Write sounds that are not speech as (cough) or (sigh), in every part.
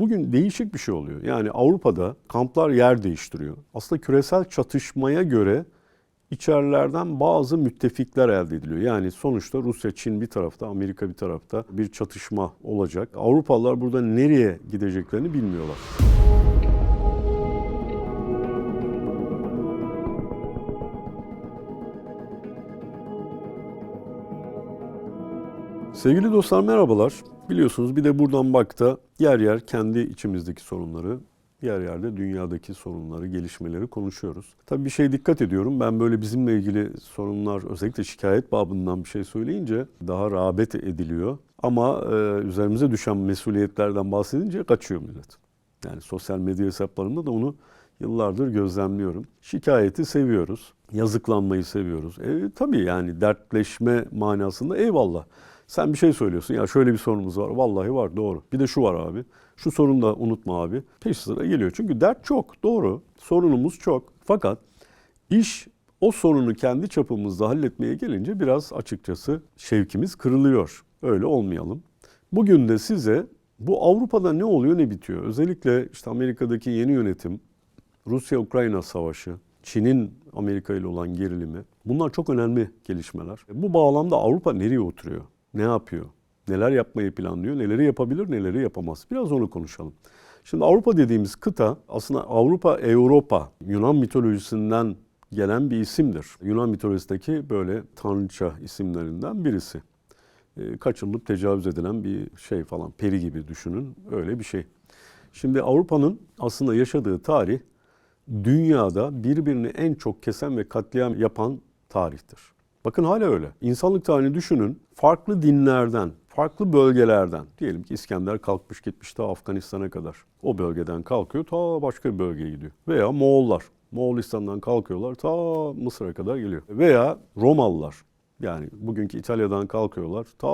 bugün değişik bir şey oluyor. Yani Avrupa'da kamplar yer değiştiriyor. Aslında küresel çatışmaya göre içerilerden bazı müttefikler elde ediliyor. Yani sonuçta Rusya, Çin bir tarafta, Amerika bir tarafta bir çatışma olacak. Avrupalılar burada nereye gideceklerini bilmiyorlar. Sevgili dostlar merhabalar. Biliyorsunuz bir de buradan bakta yer yer kendi içimizdeki sorunları, yer yerde dünyadaki sorunları, gelişmeleri konuşuyoruz. Tabii bir şey dikkat ediyorum. Ben böyle bizimle ilgili sorunlar özellikle şikayet babından bir şey söyleyince daha rağbet ediliyor. Ama e, üzerimize düşen mesuliyetlerden bahsedince kaçıyor millet. Yani sosyal medya hesaplarımda da onu yıllardır gözlemliyorum. Şikayeti seviyoruz. Yazıklanmayı seviyoruz. E, tabii yani dertleşme manasında eyvallah. Sen bir şey söylüyorsun ya şöyle bir sorunumuz var. Vallahi var doğru. Bir de şu var abi. Şu sorunu da unutma abi. Peş sıra geliyor. Çünkü dert çok doğru. Sorunumuz çok. Fakat iş o sorunu kendi çapımızda halletmeye gelince biraz açıkçası şevkimiz kırılıyor. Öyle olmayalım. Bugün de size bu Avrupa'da ne oluyor ne bitiyor? Özellikle işte Amerika'daki yeni yönetim, Rusya-Ukrayna savaşı, Çin'in Amerika ile olan gerilimi. Bunlar çok önemli gelişmeler. Bu bağlamda Avrupa nereye oturuyor? Ne yapıyor? Neler yapmayı planlıyor? Neleri yapabilir, neleri yapamaz? Biraz onu konuşalım. Şimdi Avrupa dediğimiz kıta aslında Avrupa, Europa, Yunan mitolojisinden gelen bir isimdir. Yunan mitolojisindeki böyle tanrıça isimlerinden birisi. E, kaçırılıp tecavüz edilen bir şey falan, peri gibi düşünün, öyle bir şey. Şimdi Avrupa'nın aslında yaşadığı tarih dünyada birbirini en çok kesen ve katliam yapan tarihtir. Bakın hala öyle. İnsanlık tarihini düşünün. Farklı dinlerden, farklı bölgelerden. Diyelim ki İskender kalkmış gitmiş ta Afganistan'a kadar. O bölgeden kalkıyor ta başka bir bölgeye gidiyor. Veya Moğollar. Moğolistan'dan kalkıyorlar ta Mısır'a kadar geliyor. Veya Romalılar. Yani bugünkü İtalya'dan kalkıyorlar ta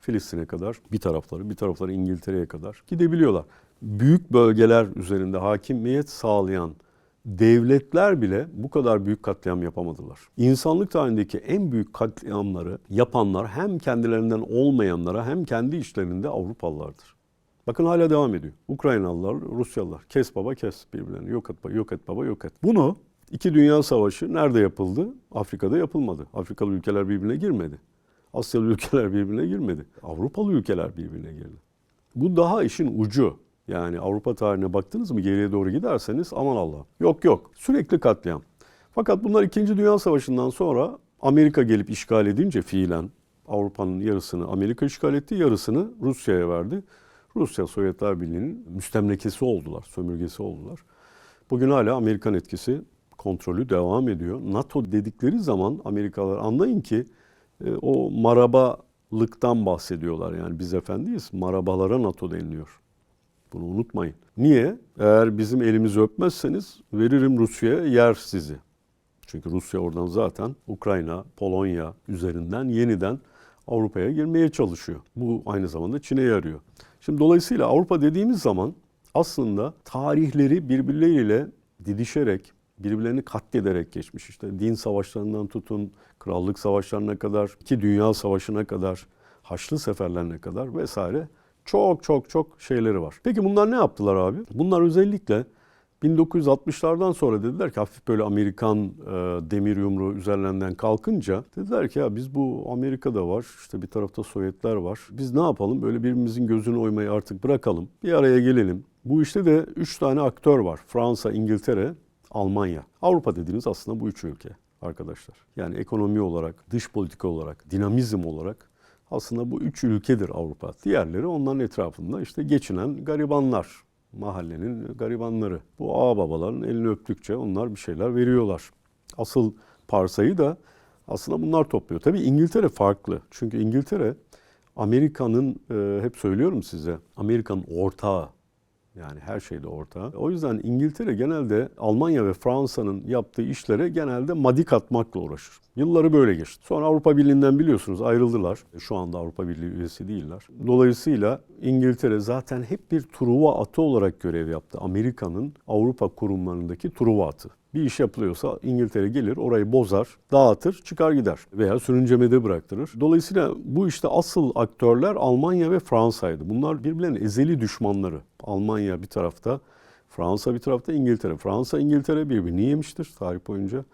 Filistin'e kadar bir tarafları, bir tarafları İngiltere'ye kadar gidebiliyorlar. Büyük bölgeler üzerinde hakimiyet sağlayan devletler bile bu kadar büyük katliam yapamadılar. İnsanlık tarihindeki en büyük katliamları yapanlar hem kendilerinden olmayanlara hem kendi işlerinde Avrupalılardır. Bakın hala devam ediyor. Ukraynalılar, Rusyalılar. Kes baba kes birbirlerini. Yok et baba, yok et baba, yok et. Bunu iki dünya savaşı nerede yapıldı? Afrika'da yapılmadı. Afrikalı ülkeler birbirine girmedi. Asyalı ülkeler birbirine girmedi. Avrupalı ülkeler birbirine girdi. Bu daha işin ucu. Yani Avrupa tarihine baktınız mı geriye doğru giderseniz aman Allah. Yok yok sürekli katliam. Fakat bunlar 2. Dünya Savaşı'ndan sonra Amerika gelip işgal edince fiilen Avrupa'nın yarısını Amerika işgal etti, yarısını Rusya'ya verdi. Rusya Sovyetler Birliği'nin müstemlekesi oldular, sömürgesi oldular. Bugün hala Amerikan etkisi kontrolü devam ediyor. NATO dedikleri zaman Amerikalılar anlayın ki e, o marabalıktan bahsediyorlar. Yani biz efendiyiz, marabalara NATO deniliyor. Bunu unutmayın. Niye? Eğer bizim elimizi öpmezseniz veririm Rusya'ya yer sizi. Çünkü Rusya oradan zaten Ukrayna, Polonya üzerinden yeniden Avrupa'ya girmeye çalışıyor. Bu aynı zamanda Çin'e yarıyor. Şimdi dolayısıyla Avrupa dediğimiz zaman aslında tarihleri birbirleriyle didişerek, birbirlerini katlederek geçmiş. İşte din savaşlarından tutun, krallık savaşlarına kadar, iki dünya savaşına kadar, Haçlı seferlerine kadar vesaire çok çok çok şeyleri var. Peki bunlar ne yaptılar abi? Bunlar özellikle 1960'lardan sonra dediler ki hafif böyle Amerikan e, demir yumruğu üzerlerinden kalkınca dediler ki ya biz bu Amerika'da var işte bir tarafta Sovyetler var. Biz ne yapalım böyle birbirimizin gözünü oymayı artık bırakalım. Bir araya gelelim. Bu işte de 3 tane aktör var. Fransa, İngiltere, Almanya. Avrupa dediğimiz aslında bu üç ülke arkadaşlar. Yani ekonomi olarak, dış politika olarak, dinamizm olarak aslında bu üç ülkedir Avrupa. Diğerleri onların etrafında işte geçinen garibanlar. Mahallenin garibanları. Bu ağ babaların elini öptükçe onlar bir şeyler veriyorlar. Asıl parsayı da aslında bunlar topluyor. Tabii İngiltere farklı. Çünkü İngiltere Amerika'nın e, hep söylüyorum size Amerika'nın ortağı. Yani her şeyde ortağı. O yüzden İngiltere genelde Almanya ve Fransa'nın yaptığı işlere genelde madik atmakla uğraşır. Yılları böyle geçti. Sonra Avrupa Birliği'nden biliyorsunuz ayrıldılar. Şu anda Avrupa Birliği üyesi değiller. Dolayısıyla İngiltere zaten hep bir truva atı olarak görev yaptı. Amerika'nın Avrupa kurumlarındaki truva atı. Bir iş yapılıyorsa İngiltere gelir, orayı bozar, dağıtır, çıkar gider veya sürüncemede bıraktırır. Dolayısıyla bu işte asıl aktörler Almanya ve Fransa'ydı. Bunlar birbirlerinin ezeli düşmanları. Almanya bir tarafta, Fransa bir tarafta, İngiltere. Fransa, İngiltere birbirini yemiştir tarih boyunca.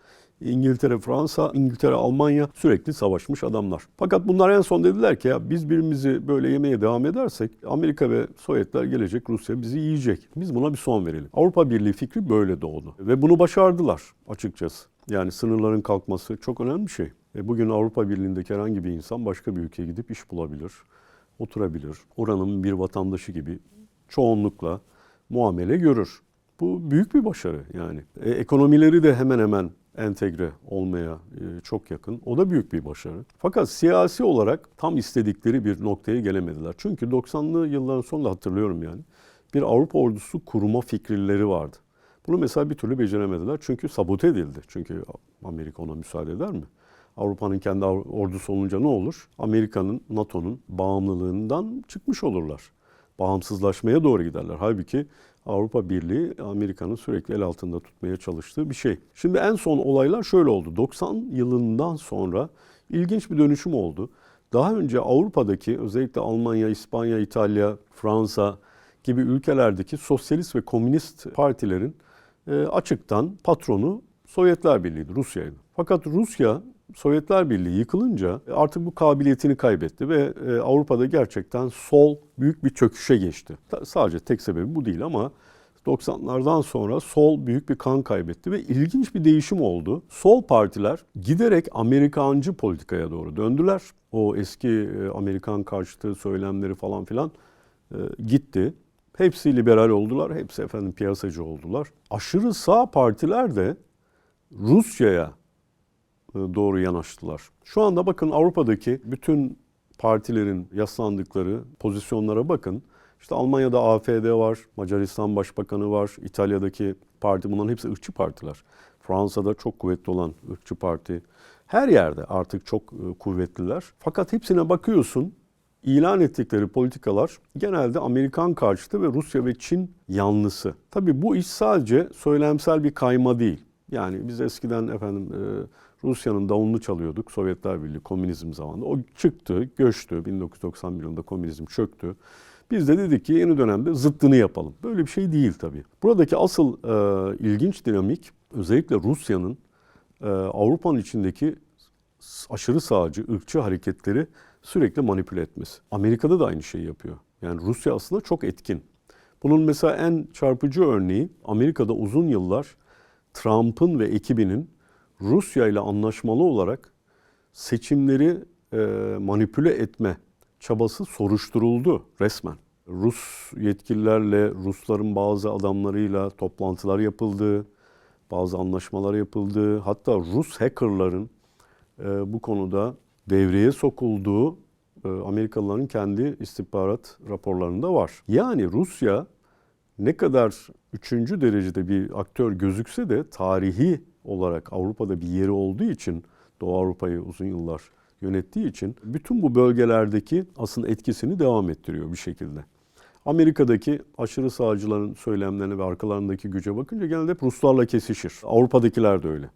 İngiltere, Fransa, İngiltere, Almanya sürekli savaşmış adamlar. Fakat bunlar en son dediler ki ya biz birbirimizi böyle yemeye devam edersek Amerika ve Sovyetler gelecek, Rusya bizi yiyecek. Biz buna bir son verelim. Avrupa Birliği fikri böyle doğdu. Ve bunu başardılar açıkçası. Yani sınırların kalkması çok önemli bir şey. E bugün Avrupa Birliği'ndeki herhangi bir insan başka bir ülkeye gidip iş bulabilir, oturabilir. Oranın bir vatandaşı gibi çoğunlukla muamele görür. Bu büyük bir başarı yani. E, ekonomileri de hemen hemen entegre olmaya e, çok yakın. O da büyük bir başarı. Fakat siyasi olarak tam istedikleri bir noktaya gelemediler. Çünkü 90'lı yılların sonunda hatırlıyorum yani. Bir Avrupa ordusu kurma fikirleri vardı. Bunu mesela bir türlü beceremediler. Çünkü sabote edildi. Çünkü Amerika ona müsaade eder mi? Avrupa'nın kendi ordusu olunca ne olur? Amerika'nın, NATO'nun bağımlılığından çıkmış olurlar. Bağımsızlaşmaya doğru giderler. Halbuki Avrupa Birliği Amerika'nın sürekli el altında tutmaya çalıştığı bir şey. Şimdi en son olaylar şöyle oldu. 90 yılından sonra ilginç bir dönüşüm oldu. Daha önce Avrupa'daki özellikle Almanya, İspanya, İtalya, Fransa gibi ülkelerdeki sosyalist ve komünist partilerin e, açıktan patronu Sovyetler Birliği'ydi, Rusya'ydı. Fakat Rusya Sovyetler Birliği yıkılınca artık bu kabiliyetini kaybetti ve e, Avrupa'da gerçekten sol büyük bir çöküşe geçti. Sadece tek sebebi bu değil ama 90'lardan sonra sol büyük bir kan kaybetti ve ilginç bir değişim oldu. Sol partiler giderek Amerikancı politikaya doğru döndüler. O eski e, Amerikan karşıtı söylemleri falan filan e, gitti. Hepsi liberal oldular, hepsi efendim piyasacı oldular. Aşırı sağ partiler de Rusya'ya e, doğru yanaştılar. Şu anda bakın Avrupa'daki bütün partilerin yaslandıkları pozisyonlara bakın. İşte Almanya'da AFD var, Macaristan Başbakanı var, İtalya'daki parti bunların hepsi ırkçı partiler. Fransa'da çok kuvvetli olan ırkçı parti. Her yerde artık çok e, kuvvetliler. Fakat hepsine bakıyorsun ilan ettikleri politikalar genelde Amerikan karşıtı ve Rusya ve Çin yanlısı. Tabii bu iş sadece söylemsel bir kayma değil. Yani biz eskiden efendim e, Rusya'nın davulunu çalıyorduk Sovyetler Birliği komünizm zamanında. O çıktı, göçtü. 1991 yılında komünizm çöktü. Biz de dedik ki yeni dönemde zıttını yapalım. Böyle bir şey değil tabii. Buradaki asıl e, ilginç dinamik özellikle Rusya'nın e, Avrupa'nın içindeki aşırı sağcı, ırkçı hareketleri sürekli manipüle etmesi. Amerika'da da aynı şeyi yapıyor. Yani Rusya aslında çok etkin. Bunun mesela en çarpıcı örneği Amerika'da uzun yıllar Trump'ın ve ekibinin Rusya ile anlaşmalı olarak seçimleri e, manipüle etme çabası soruşturuldu resmen. Rus yetkililerle, Rusların bazı adamlarıyla toplantılar yapıldı, bazı anlaşmalar yapıldı. Hatta Rus hackerların e, bu konuda devreye sokulduğu e, Amerikalıların kendi istihbarat raporlarında var. Yani Rusya ne kadar üçüncü derecede bir aktör gözükse de tarihi olarak Avrupa'da bir yeri olduğu için Doğu Avrupa'yı uzun yıllar yönettiği için bütün bu bölgelerdeki aslında etkisini devam ettiriyor bir şekilde. Amerika'daki aşırı sağcıların söylemlerine ve arkalarındaki güce bakınca genelde hep Ruslarla kesişir. Avrupa'dakiler de öyle.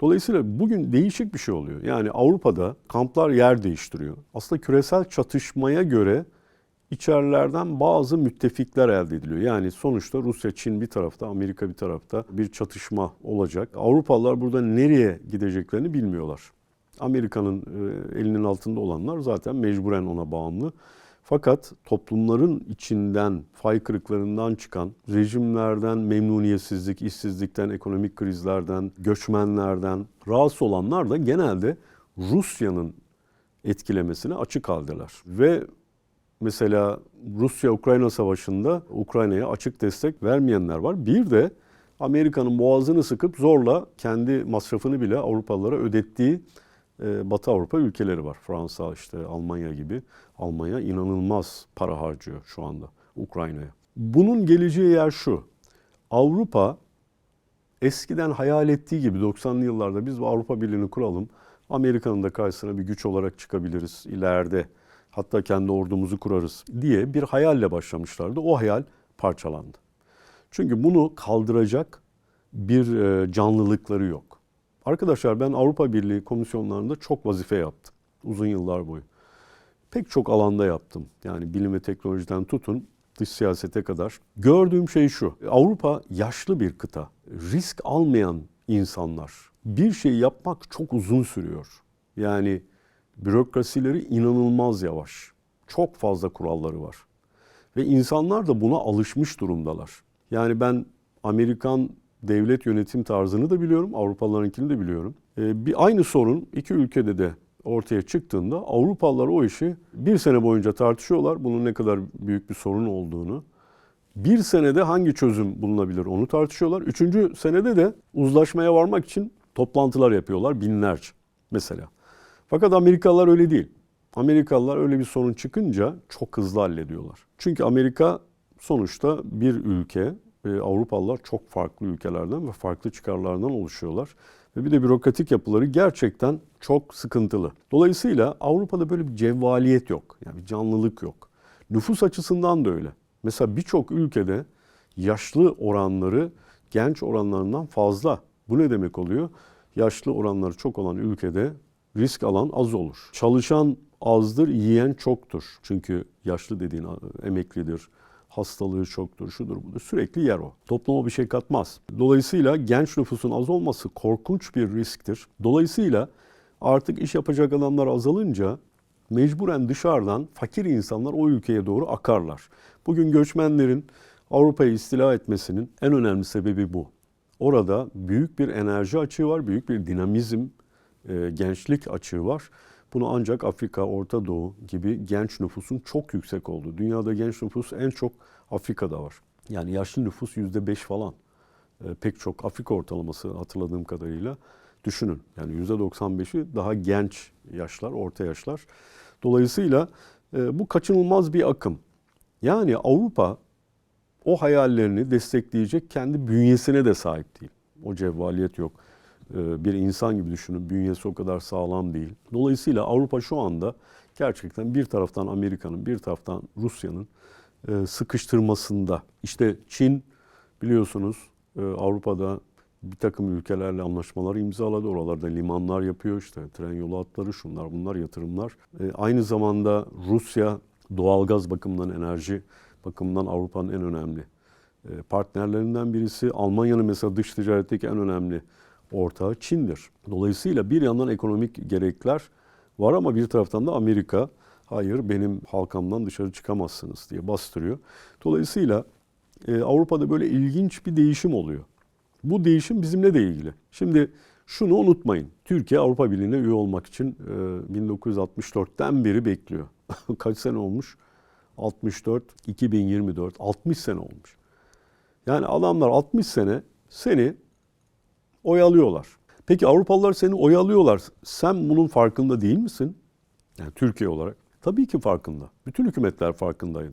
Dolayısıyla bugün değişik bir şey oluyor. Yani Avrupa'da kamplar yer değiştiriyor. Aslında küresel çatışmaya göre içerilerden bazı müttefikler elde ediliyor. Yani sonuçta Rusya, Çin bir tarafta, Amerika bir tarafta bir çatışma olacak. Avrupalılar burada nereye gideceklerini bilmiyorlar. Amerika'nın e, elinin altında olanlar zaten mecburen ona bağımlı. Fakat toplumların içinden, fay kırıklarından çıkan, rejimlerden memnuniyetsizlik, işsizlikten, ekonomik krizlerden, göçmenlerden rahatsız olanlar da genelde Rusya'nın etkilemesine açık haldeler. Ve mesela Rusya-Ukrayna savaşında Ukrayna'ya açık destek vermeyenler var. Bir de Amerika'nın boğazını sıkıp zorla kendi masrafını bile Avrupalılara ödettiği e, Batı Avrupa ülkeleri var. Fransa, işte Almanya gibi. Almanya inanılmaz para harcıyor şu anda Ukrayna'ya. Bunun geleceği yer şu. Avrupa eskiden hayal ettiği gibi 90'lı yıllarda biz bu Avrupa Birliği'ni kuralım. Amerika'nın da karşısına bir güç olarak çıkabiliriz ileride. Hatta kendi ordumuzu kurarız diye bir hayalle başlamışlardı. O hayal parçalandı. Çünkü bunu kaldıracak bir e, canlılıkları yok. Arkadaşlar ben Avrupa Birliği komisyonlarında çok vazife yaptım uzun yıllar boyu. Pek çok alanda yaptım. Yani bilim ve teknolojiden tutun dış siyasete kadar. Gördüğüm şey şu. Avrupa yaşlı bir kıta. Risk almayan insanlar. Bir şey yapmak çok uzun sürüyor. Yani bürokrasileri inanılmaz yavaş. Çok fazla kuralları var. Ve insanlar da buna alışmış durumdalar. Yani ben Amerikan devlet yönetim tarzını da biliyorum, Avrupalılarınkini de biliyorum. Ee, bir aynı sorun iki ülkede de ortaya çıktığında Avrupalılar o işi bir sene boyunca tartışıyorlar. Bunun ne kadar büyük bir sorun olduğunu. Bir senede hangi çözüm bulunabilir onu tartışıyorlar. Üçüncü senede de uzlaşmaya varmak için toplantılar yapıyorlar binlerce mesela. Fakat Amerikalılar öyle değil. Amerikalılar öyle bir sorun çıkınca çok hızlı hallediyorlar. Çünkü Amerika sonuçta bir ülke Avrupalılar çok farklı ülkelerden ve farklı çıkarlardan oluşuyorlar. Ve bir de bürokratik yapıları gerçekten çok sıkıntılı. Dolayısıyla Avrupa'da böyle bir cevvaliyet yok. Yani bir canlılık yok. Nüfus açısından da öyle. Mesela birçok ülkede yaşlı oranları genç oranlarından fazla. Bu ne demek oluyor? Yaşlı oranları çok olan ülkede risk alan az olur. Çalışan azdır, yiyen çoktur. Çünkü yaşlı dediğin emeklidir, hastalığı çoktur, şudur budur. Sürekli yer o. Topluma bir şey katmaz. Dolayısıyla genç nüfusun az olması korkunç bir risktir. Dolayısıyla artık iş yapacak adamlar azalınca mecburen dışarıdan fakir insanlar o ülkeye doğru akarlar. Bugün göçmenlerin Avrupa'yı istila etmesinin en önemli sebebi bu. Orada büyük bir enerji açığı var, büyük bir dinamizm, e, gençlik açığı var. Bunu ancak Afrika, Orta Doğu gibi genç nüfusun çok yüksek olduğu. Dünyada genç nüfus en çok Afrika'da var. Yani yaşlı nüfus yüzde beş falan. E, pek çok Afrika ortalaması hatırladığım kadarıyla. Düşünün yani yüzde 95'i daha genç yaşlar, orta yaşlar. Dolayısıyla e, bu kaçınılmaz bir akım. Yani Avrupa o hayallerini destekleyecek kendi bünyesine de sahip değil. O cevvaliyet yok. E, bir insan gibi düşünün. Bünyesi o kadar sağlam değil. Dolayısıyla Avrupa şu anda gerçekten bir taraftan Amerika'nın, bir taraftan Rusya'nın e, sıkıştırmasında. İşte Çin biliyorsunuz e, Avrupa'da bir takım ülkelerle anlaşmalar imzaladı. Oralarda limanlar yapıyor işte tren yolu hatları şunlar bunlar yatırımlar. Aynı zamanda Rusya doğalgaz bakımından enerji bakımından Avrupa'nın en önemli partnerlerinden birisi. Almanya'nın mesela dış ticaretteki en önemli ortağı Çin'dir. Dolayısıyla bir yandan ekonomik gerekler var ama bir taraftan da Amerika hayır benim halkamdan dışarı çıkamazsınız diye bastırıyor. Dolayısıyla e, Avrupa'da böyle ilginç bir değişim oluyor. Bu değişim bizimle de ilgili. Şimdi şunu unutmayın. Türkiye Avrupa Birliği'ne üye olmak için e, 1964'ten beri bekliyor. (laughs) Kaç sene olmuş? 64, 2024, 60 sene olmuş. Yani adamlar 60 sene seni oyalıyorlar. Peki Avrupalılar seni oyalıyorlar. Sen bunun farkında değil misin? Yani Türkiye olarak. Tabii ki farkında. Bütün hükümetler farkındaydı.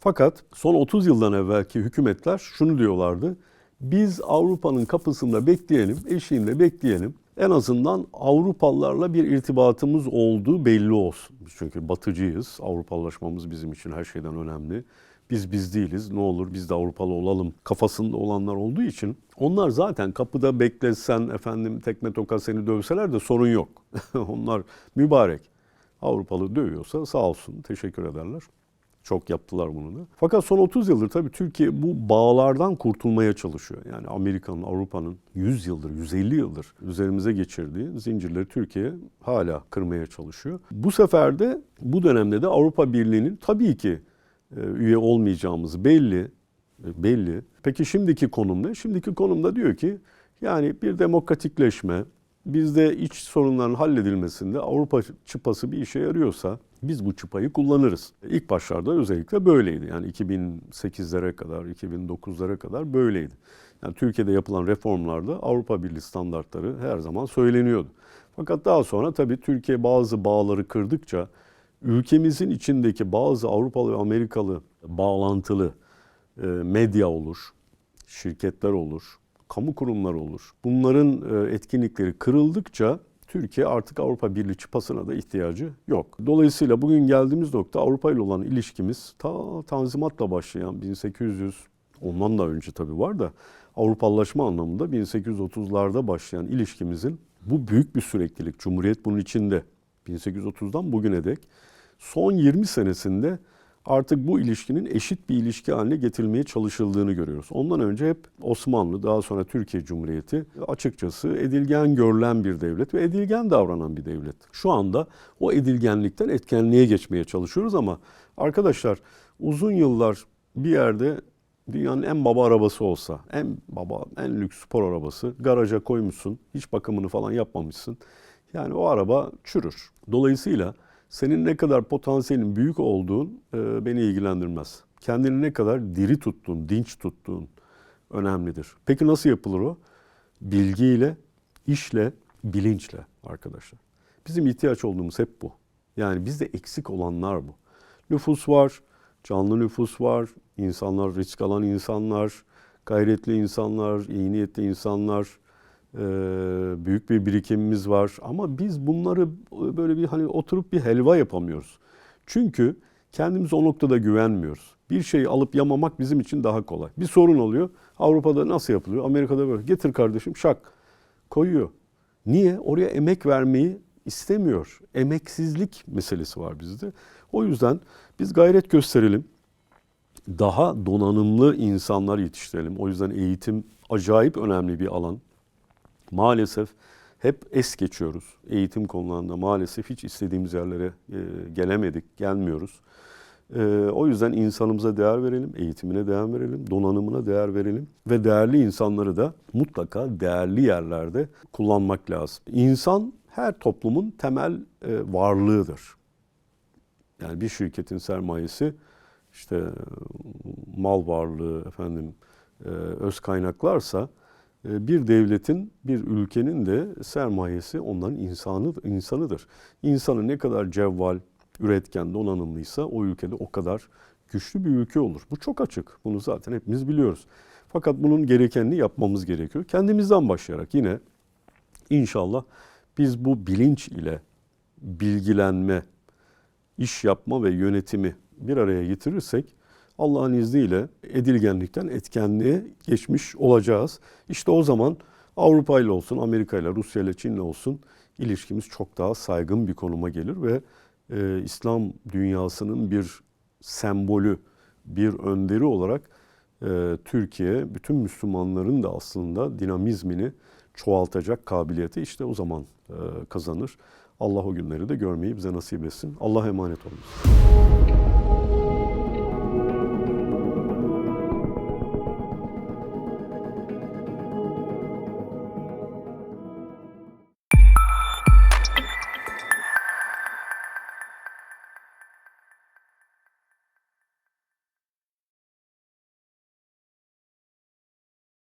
Fakat son 30 yıldan evvelki hükümetler şunu diyorlardı. Biz Avrupa'nın kapısında bekleyelim, eşiğinde bekleyelim. En azından Avrupalılarla bir irtibatımız olduğu belli olsun. Çünkü batıcıyız. Avrupalılaşmamız bizim için her şeyden önemli biz biz değiliz ne olur biz de Avrupalı olalım kafasında olanlar olduğu için onlar zaten kapıda beklesen efendim tekme toka seni dövseler de sorun yok. (laughs) onlar mübarek. Avrupalı dövüyorsa sağ olsun teşekkür ederler. Çok yaptılar bunu da. Fakat son 30 yıldır tabii Türkiye bu bağlardan kurtulmaya çalışıyor. Yani Amerika'nın, Avrupa'nın 100 yıldır, 150 yıldır üzerimize geçirdiği zincirleri Türkiye hala kırmaya çalışıyor. Bu sefer de bu dönemde de Avrupa Birliği'nin tabii ki üye olmayacağımız belli. E, belli. Peki şimdiki konum ne? Şimdiki konumda diyor ki yani bir demokratikleşme, bizde iç sorunların halledilmesinde Avrupa çıpası bir işe yarıyorsa biz bu çıpayı kullanırız. İlk başlarda özellikle böyleydi. Yani 2008'lere kadar, 2009'lara kadar böyleydi. Yani Türkiye'de yapılan reformlarda Avrupa Birliği standartları her zaman söyleniyordu. Fakat daha sonra tabii Türkiye bazı bağları kırdıkça ülkemizin içindeki bazı Avrupalı ve Amerikalı bağlantılı e, medya olur, şirketler olur, kamu kurumları olur. Bunların e, etkinlikleri kırıldıkça Türkiye artık Avrupa Birliği çıpasına da ihtiyacı yok. Dolayısıyla bugün geldiğimiz nokta Avrupa ile olan ilişkimiz ta Tanzimat'la başlayan ondan da önce tabii var da Avrupalılaşma anlamında 1830'larda başlayan ilişkimizin bu büyük bir süreklilik. Cumhuriyet bunun içinde. 1830'dan bugüne dek son 20 senesinde artık bu ilişkinin eşit bir ilişki haline getirilmeye çalışıldığını görüyoruz. Ondan önce hep Osmanlı, daha sonra Türkiye Cumhuriyeti açıkçası edilgen görülen bir devlet ve edilgen davranan bir devlet. Şu anda o edilgenlikten etkenliğe geçmeye çalışıyoruz ama arkadaşlar uzun yıllar bir yerde dünyanın en baba arabası olsa, en baba, en lüks spor arabası garaja koymuşsun, hiç bakımını falan yapmamışsın. Yani o araba çürür. Dolayısıyla senin ne kadar potansiyelin büyük olduğun e, beni ilgilendirmez. Kendini ne kadar diri tuttuğun, dinç tuttuğun önemlidir. Peki nasıl yapılır o? Bilgiyle, işle, bilinçle arkadaşlar. Bizim ihtiyaç olduğumuz hep bu. Yani bizde eksik olanlar bu. Nüfus var, canlı nüfus var, insanlar, risk alan insanlar, gayretli insanlar, iyi niyetli insanlar, büyük bir birikimimiz var. Ama biz bunları böyle bir hani oturup bir helva yapamıyoruz. Çünkü kendimize o noktada güvenmiyoruz. Bir şeyi alıp yamamak bizim için daha kolay. Bir sorun oluyor. Avrupa'da nasıl yapılıyor? Amerika'da böyle. Getir kardeşim şak koyuyor. Niye? Oraya emek vermeyi istemiyor. Emeksizlik meselesi var bizde. O yüzden biz gayret gösterelim. Daha donanımlı insanlar yetiştirelim. O yüzden eğitim acayip önemli bir alan. Maalesef hep es geçiyoruz. Eğitim konularında maalesef hiç istediğimiz yerlere e, gelemedik, gelmiyoruz. E, o yüzden insanımıza değer verelim, eğitimine değer verelim, donanımına değer verelim ve değerli insanları da mutlaka değerli yerlerde kullanmak lazım. İnsan her toplumun temel e, varlığıdır. Yani bir şirketin sermayesi işte mal varlığı efendim e, öz kaynaklarsa e, bir devletin, bir ülkenin de sermayesi onların insanı, insanıdır. İnsanı ne kadar cevval, üretken, donanımlıysa o ülkede o kadar güçlü bir ülke olur. Bu çok açık. Bunu zaten hepimiz biliyoruz. Fakat bunun gerekenini yapmamız gerekiyor. Kendimizden başlayarak yine inşallah biz bu bilinç ile bilgilenme, iş yapma ve yönetimi bir araya getirirsek Allah'ın izniyle edilgenlikten etkenliğe geçmiş olacağız. İşte o zaman Avrupa ile olsun, Amerika ile, Rusya ile, Çin ile olsun ilişkimiz çok daha saygın bir konuma gelir ve e, İslam dünyasının bir sembolü, bir önderi olarak e, Türkiye bütün Müslümanların da aslında dinamizmini çoğaltacak kabiliyeti işte o zaman e, kazanır. Allah o günleri de görmeyi bize nasip etsin. Allah emanet olun.